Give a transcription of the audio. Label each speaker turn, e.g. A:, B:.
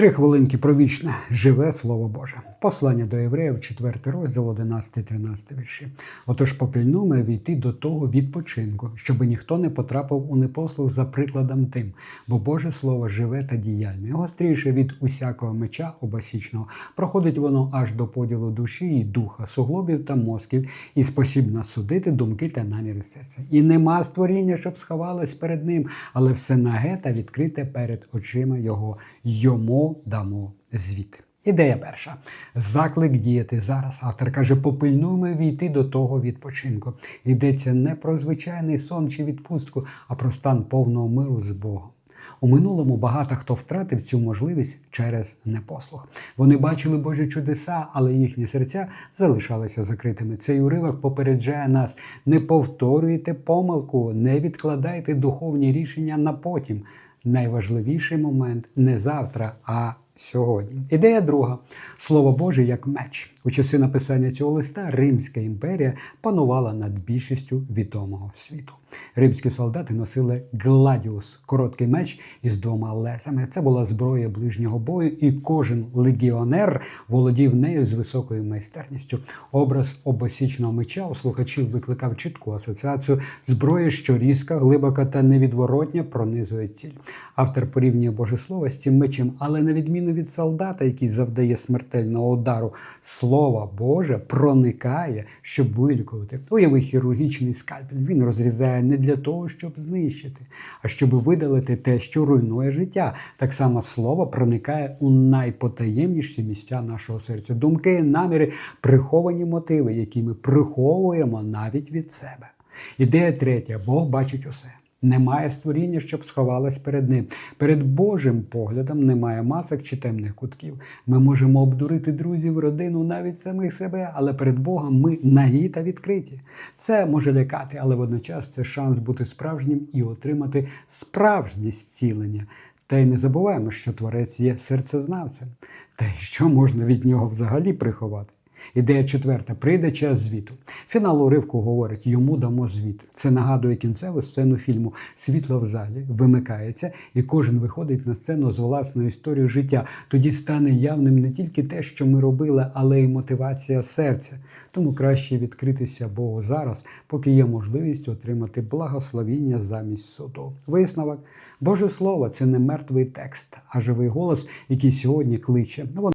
A: Три хвилинки про вічне живе Слово Боже. Послання до євреїв, 4 розділ, 11-13 вірші. Отож попільнуме війти до того відпочинку, щоби ніхто не потрапив у непослух за прикладом тим, бо Боже Слово живе та діяльне. Гостріше від усякого меча обосічного проходить воно аж до поділу душі і духа, суглобів та мозків, і спосібно судити думки та наміри серця. І нема створіння, щоб сховалось перед ним, але все наге та відкрите перед очима його. Йому дамо звіт. Ідея перша. Заклик діяти зараз. Автор каже, попильнуємо війти до того відпочинку. Йдеться не про звичайний сон чи відпустку, а про стан повного миру з Богом. У минулому багато хто втратив цю можливість через непослух. Вони бачили Божі чудеса, але їхні серця залишалися закритими. Цей уривок попереджає нас: не повторюйте помилку, не відкладайте духовні рішення на потім. Найважливіший момент не завтра, а сьогодні. Ідея друга: слово Боже як меч. У часи написання цього листа Римська імперія панувала над більшістю відомого світу. Римські солдати носили гладіус короткий меч із двома лесами. Це була зброя ближнього бою, і кожен легіонер володів нею з високою майстерністю. Образ обосічного меча у слухачів викликав чітку асоціацію зброї, що різка, глибока та невідворотня пронизує тіль. Автор порівнює Боже Слово з цим мечем, але на відміну від солдата, який завдає смертельного удару, слово Боже проникає, щоб вилікувати. Уяви хірургічний скальпель. Він розрізає не для того, щоб знищити, а щоб видалити те, що руйнує життя. Так само слово проникає у найпотаємніші місця нашого серця. Думки, наміри, приховані мотиви, які ми приховуємо навіть від себе. Ідея третя: Бог бачить усе. Немає створіння, щоб сховалось перед ним. Перед Божим поглядом немає масок чи темних кутків. Ми можемо обдурити друзів, родину, навіть самих себе, але перед Богом ми нагі та відкриті. Це може лякати, але водночас це шанс бути справжнім і отримати справжнє зцілення. Та й не забуваємо, що творець є серцезнавцем. Та й що можна від нього взагалі приховати? Ідея четверта прийде час звіту. Фінал уривку говорить, йому дамо звіт. Це нагадує кінцеву сцену фільму. Світло в залі вимикається, і кожен виходить на сцену з власною історією життя. Тоді стане явним не тільки те, що ми робили, але й мотивація серця. Тому краще відкритися Богу зараз, поки є можливість отримати благословіння замість суду. Висновок Боже Слово це не мертвий текст, а живий голос, який сьогодні кличе.